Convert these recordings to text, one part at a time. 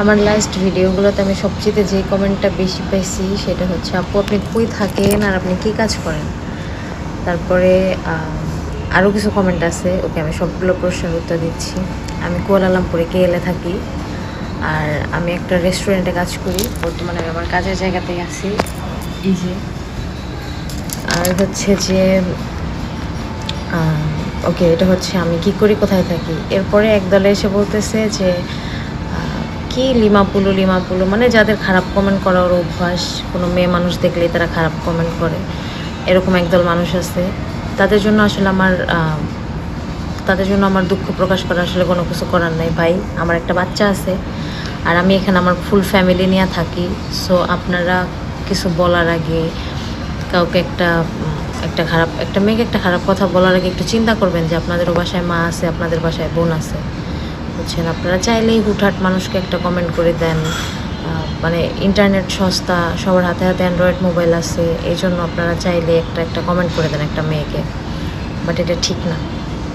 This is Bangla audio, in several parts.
আমার লাস্ট ভিডিওগুলোতে আমি সবচেয়ে যে কমেন্টটা বেশি পাইছি সেটা হচ্ছে, আপু, আপনি কই থাকেন আর আপনি কী কাজ করেন? তারপরে আরও কিছু কমেন্ট আছে, ওকে আমি সবগুলো প্রশ্নের উত্তর দিচ্ছি। আমি কুয়ালালামপুরে কেএলে থাকি আর আমি একটা রেস্টুরেন্টে কাজ করি। বর্তমানে আমি আমার কাজের জায়গাতেই আছি। এই যে, আর হচ্ছে যে ওকে, এটা হচ্ছে আমি কি করি, কোথায় থাকি? এরপরে একদলে এসে বলতেছে যে কি লিমাপুলু লিমাপুলু মানে যাদের খারাপ কমেন্ট করার অভ্যাস, কোনো মেয়ে মানুষ দেখলেই তারা খারাপ কমেন্ট করে। এরকম একদল মানুষ আছে। তাদের জন্য আসলে আমার তাদের জন্য আমার দুঃখ প্রকাশ করা আসলে কোনো কিছু করার নাই। ভাই, আমার একটা বাচ্চা আছে আর আমি এখানে আমার ফুল ফ্যামিলি নিয়ে থাকি। সো আপনারা কিছু বলার আগে, কাউকে একটা একটা খারাপ, একটা মেয়েকে একটা খারাপ কথা বলার আগে একটু চিন্তা করবেন যে আপনাদেরও বাসায় মা আছে, আপনাদের বাসায় বোন আছে। বুঝছেন আপনারা চাইলেই হুটহাট মানুষকে একটা কমেন্ট করে দেন। মানে ইন্টারনেট সস্তা, সবার হাতে হাতে অ্যান্ড্রয়েড মোবাইল আছে, এই জন্য আপনারা চাইলে একটা একটা কমেন্ট করে দেন একটা মেয়েকে। বাট এটা ঠিক না।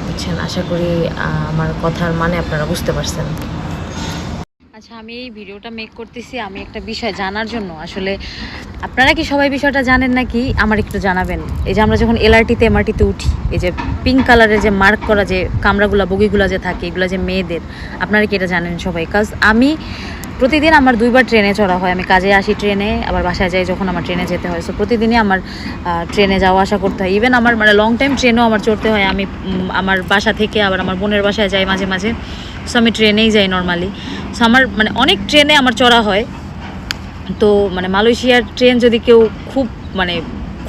বুঝছেন আশা করি আমার কথার মানে আপনারা বুঝতে পারছেন। আচ্ছা আমি এই ভিডিওটা মেক করতেছি, আমি একটা বিষয় জানার জন্য। আসলে আপনারা কি সবাই বিষয়টা জানেন নাকি? আমার একটু জানাবেন। এই যে আমরা যখন এলআরটিতে, এমআরটিতে উঠি, এই যে পিঙ্ক কালারের যে মার্ক করা যে কামরাগুলা, বগিগুলা যে থাকে, এগুলো যে মেয়েদের, আপনারা কি এটা জানেন সবাই? কাজ আমি প্রতিদিন আমার দুইবার ট্রেনে চড়া হয়। আমি কাজে আসি ট্রেনে, আবার বাসায় যাই যখন আমার ট্রেনে যেতে হয়। সো প্রতিদিনই আমার ট্রেনে যাওয়া আসা করতে হয়। ইভেন আমার মানে লং টাইম ট্রেনেও আমার চড়তে হয়। আমি আমার বাসা থেকে আবার আমার বোনের বাসায় যাই মাঝে মাঝে। সো আমি ট্রেনেই যাই নর্মালি সো আমার মানে অনেক ট্রেনে আমার চড়া হয়। তো মানে মালয়েশিয়ার ট্রেন যদি কেউ খুব মানে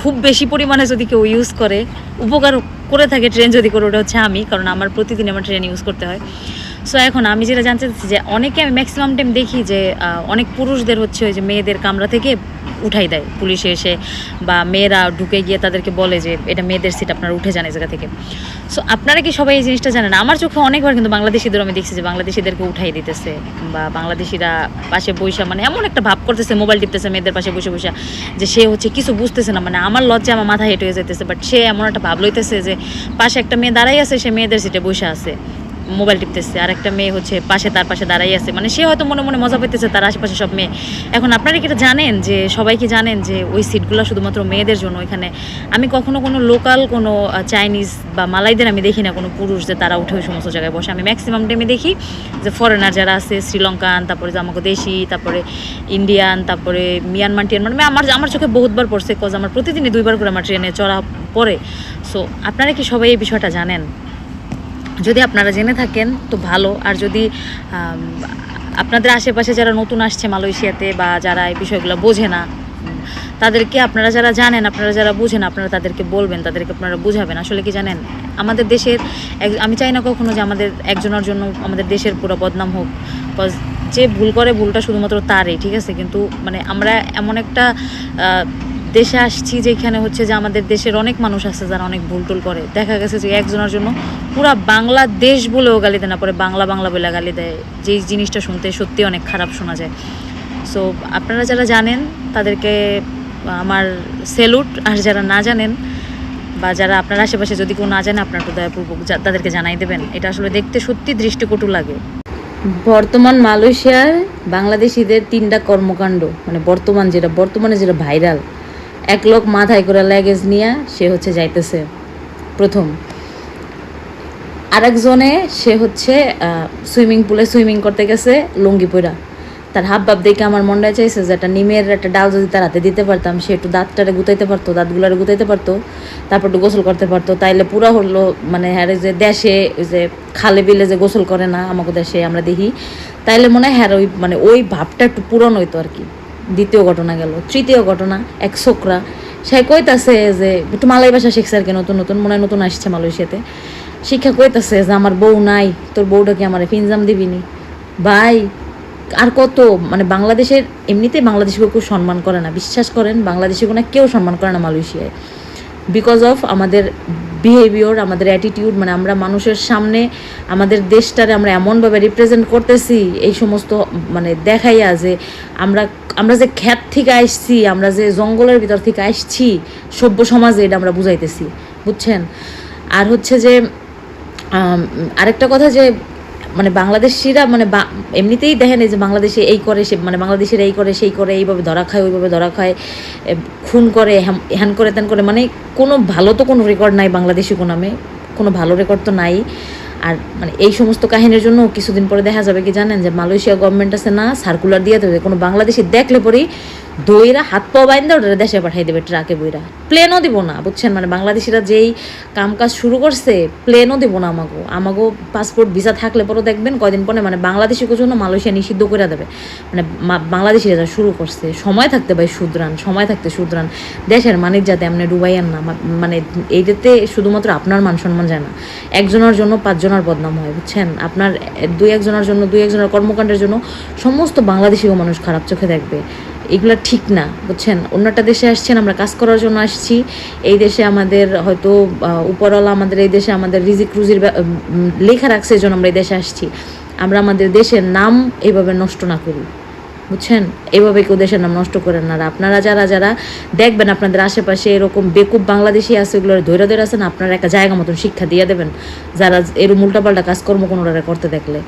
খুব বেশি পরিমাণে যদি কেউ ইউজ করে, উপকার করে থাকে ট্রেন যদি করে, ওটা হচ্ছে আমি, কারণ আমার প্রতিদিন আমার ট্রেন ইউজ করতে হয়। সো এখন আমি যেটা জানতে চাচ্ছি যে অনেকে আমি ম্যাক্সিমাম টাইম দেখি যে অনেক পুরুষদের হচ্ছে ওই যে মেয়েদের কামরা থেকে উঠাই দেয়। পুলিশে এসে বা মেয়েরা ঢুকে গিয়ে তাদেরকে বলে যে, এটা মেয়েদের সিট আপনারা উঠে যান এই জায়গা থেকে। সো আপনারা কি সবাই এই জিনিসটা জানেন? আমার চোখে অনেকবার কিন্তু বাংলাদেশিদের আমি দেখছি যে বাংলাদেশিদেরকে উঠাই দিতেছে বা বাংলাদেশিরা পাশে বৈশা মানে এমন একটা ভাব করতেছে মোবাইল টিপতেছে মেয়েদের পাশে বসে বসে যে সে হচ্ছে কিছু বুঝতেছে না। মানে আমার লজ্জা আমার মাথা হেঁটে হয়ে যেতেছে বাট সে এমন একটা ভাব লইতেছে যে পাশে একটা মেয়ে দাঁড়াই আছে, সে মেয়েদের সিটে বসে আছে। মোবাইল টিপতেছে আর একটা মেয়ে হচ্ছে পাশে তার পাশে দাঁড়াই আছে। মানে সে হয়তো মনে মনে মজা পেতেছে, তার আশেপাশে সব মেয়ে। এখন আপনারা কি এটা জানেন যে, সবাই কি জানেন যে ওই সিটগুলো শুধুমাত্র মেয়েদের জন্য? ওইখানে আমি কখনো কোনো লোকাল কোনো চাইনিজ বা মালাইদের আমি দেখি না, কোনো পুরুষ যে তারা উঠে ওই সমস্ত জায়গায় বসে। আমি ম্যাক্সিমাম টাইমে দেখি যে ফরেনার যারা আছে, শ্রীলঙ্কান, তারপরে আমাকে দেশি, তারপরে ইন্ডিয়ান তারপরে মিয়ানমার টিয়ানমার মানে আমার আমার চোখে বহুতবার পড়ছে কজ আমার প্রতিদিনই দুইবার করে আমার ট্রেনে চড়া পড়ে। সো আপনারা কি সবাই এই বিষয়টা জানেন? যদি আপনারা জেনে থাকেন, তো ভালো। আর যদি আপনাদের আশেপাশে যারা নতুন আসছে মালয়েশিয়াতে বা যারা এই বিষয়গুলো বোঝে না, তাদেরকে আপনারা যারা জানেন, আপনারা যারা বুঝেন, আপনারা তাদেরকে বলবেন, তাদেরকে আপনারা বুঝাবেন। আসলে কি জানেন, আমাদের দেশের আমি চাই না কখনো যে আমাদের একজনের জন্য আমাদের দেশের পুরো বদনাম হোক কজ যে ভুল করে ভুলটা শুধুমাত্র তারই, ঠিক আছে? কিন্তু মানে আমরা এমন একটা দেশে আসছি যেখানে হচ্ছে যে আমাদের দেশের অনেক মানুষ আছে যারা অনেক ভুল টুল করে। দেখা গেছে যে একজনের জন্য পুরা বাংলাদেশ বলেও গালি দেয় না, পরে বাংলা বাংলা বলে গালি দেয়। যেই জিনিসটা শুনতে সত্যি অনেক খারাপ শোনা যায়। সো আপনারা যারা জানেন, তাদেরকে আমার সেলুট আর যারা না জানেন, বা যারা আপনার আশেপাশে যদি কেউ না জানে, আপনার দয়াপূর্বক তাদেরকে জানাই দেবেন। এটা আসলে দেখতে সত্যি দৃষ্টিকটু লাগে। বর্তমান মালয়েশিয়ার বাংলাদেশিদের তিনটা কর্মকাণ্ড মানে বর্তমান যেটা, বর্তমানে যেটা ভাইরাল এক লোক মাথায় করে ল্যাগেজ নিয়ে সে হচ্ছে যাইতেছে প্রথম। আরেকজনে সে হচ্ছে সুইমিং পুলে সুইমিং করতে গেছে, লুঙ্গি পইরা। তার হাব ভাব দেখে আমার মনটা চাইছে যে একটা নিমের একটা ডাল যদি তার হাতে দিতে পারতাম, সে একটু দাঁতটারে গুতাইতে পারতো, দাঁতগুলারে গুতাইতে পারতো, তারপর একটু গোসল করতে পারতো। তাইলে পুরা হলো মানে হ্যাঁ যে দেশে ওই যে খালে বিলে যে গোসল করে না, আমাকে দেশে আমরা দেখি। তাইলে মনে হয় হ্যাঁ ওই মানে ওই ভাবটা একটু পূরণ হইতো আর কি। দ্বিতীয় ঘটনা গেল, তৃতীয় ঘটনা, এক ছোকরা। সে কইতাছে যে একটু মালাই ভাষা শিখছে আর কি নতুন নতুন, মনে হয় নতুন আসছে মালয়েশিয়াতে। শিক্ষা কইতাছে যে, আমার বউ নাই, তোর বউটা কি আমার ফিনজাম দিবিনি ভাই, আর কত? মানে বাংলাদেশের এমনিতেই বাংলাদেশকে কেউ সম্মান করে না। বিশ্বাস করেন বাংলাদেশে কোনো কেউ সম্মান করে না মালয়েশিয়ায়। বিকজ অফ আমাদের বিহেভিয়র আমাদের অ্যাটিটিউড মানে আমরা মানুষের সামনে, আমাদের দেশটারে আমরা এমনভাবে রিপ্রেজেন্ট করতেছি, এই সমস্ত মানে দেখাইয়া যে আমরা আমরা যে খ্যাত থেকে আসছি, আমরা যে জঙ্গলের ভিতর থেকে আসছি, সভ্য সমাজে এটা আমরা বুঝাইতেছি, বুঝছেন? আর হচ্ছে যে আরেকটা কথা যে মানে বাংলাদেশিরা মানে এমনিতেই দেখেন এই যে বাংলাদেশে এই করে, সে মানে বাংলাদেশের এই করে, সেই করে, এইভাবে ধরা খায়, ওইভাবে ধরা খায় খুন করে হ্যান করে, ত্যান করে মানে কোনো ভালো তো কোনো রেকর্ড নাই বাংলাদেশি কোনো নামে, কোনো ভালো রেকর্ড তো নাই। আর মানে এই সমস্ত কাহিনীর জন্য কিছুদিন পরে দেখা যাবে কি জানেন যে মালয়েশিয়া গভর্নমেন্ট আছে না সার্কুলার দিয়ে দেবে। কোনো বাংলাদেশি দেখলে পরেই দইরা হাত পা বাইন্দা ওটা দেশে পাঠাই দেবে, ট্রাকে বইরা। প্লেনও দিব না, বুঝছেন? মানে বাংলাদেশিরা যেই কাম কাজ শুরু করছে প্লেনও দিব না আমাগো। আমাকেও পাসপোর্ট ভিসা থাকলে পরে দেখবেন কয়দিন পরে মানে বাংলাদেশিকে জন্য মালয়েশিয়া নিষিদ্ধ করে দেবে। মানে বাংলাদেশিরা যা শুরু করছে, সময় থাকতে ভাই শুধরান সময় থাকতে শুধরান দেশের মানিক যাতে আপনি ডুবাইয়ান না মানে এইটাতে শুধুমাত্র আপনার মান সম্মান যায় না। একজনের জন্য পাঁচজনের বদনাম হয়, বুঝছেন? আপনার দুই একজনের জন্য, দুই একজনের কর্মকাণ্ডের জন্য সমস্ত বাংলাদেশিও মানুষ খারাপ চোখে দেখবে। এগুলো ঠিক না, বুঝছেন? অন্যটা দেশে আসছেন, আমরা কাজ করার জন্য আসছি। এই দেশে আমাদের হয়তো উপরওয়ালা আমাদের এই দেশে আমাদের রিজিক রুজির লেখা রাখছে জন্য আমরা এই দেশে আসছি। আমরা আমাদের দেশের নাম এইভাবে নষ্ট না করি, বুঝছেন? এইভাবে কেউ দেশের নাম নষ্ট করেন না। আপনারা যারা যারা দেখবেন আপনাদের আশেপাশে এরকম বেকুব বাংলাদেশি আছে এগুলোর ধৈর্য ধরে আছেন, আপনারা একটা জায়গা মতন শিক্ষা দিয়ে দেবেন। যারা এরকম উল্টাপাল্টা কাজকর্ম কোনোটা করতে দেখলে।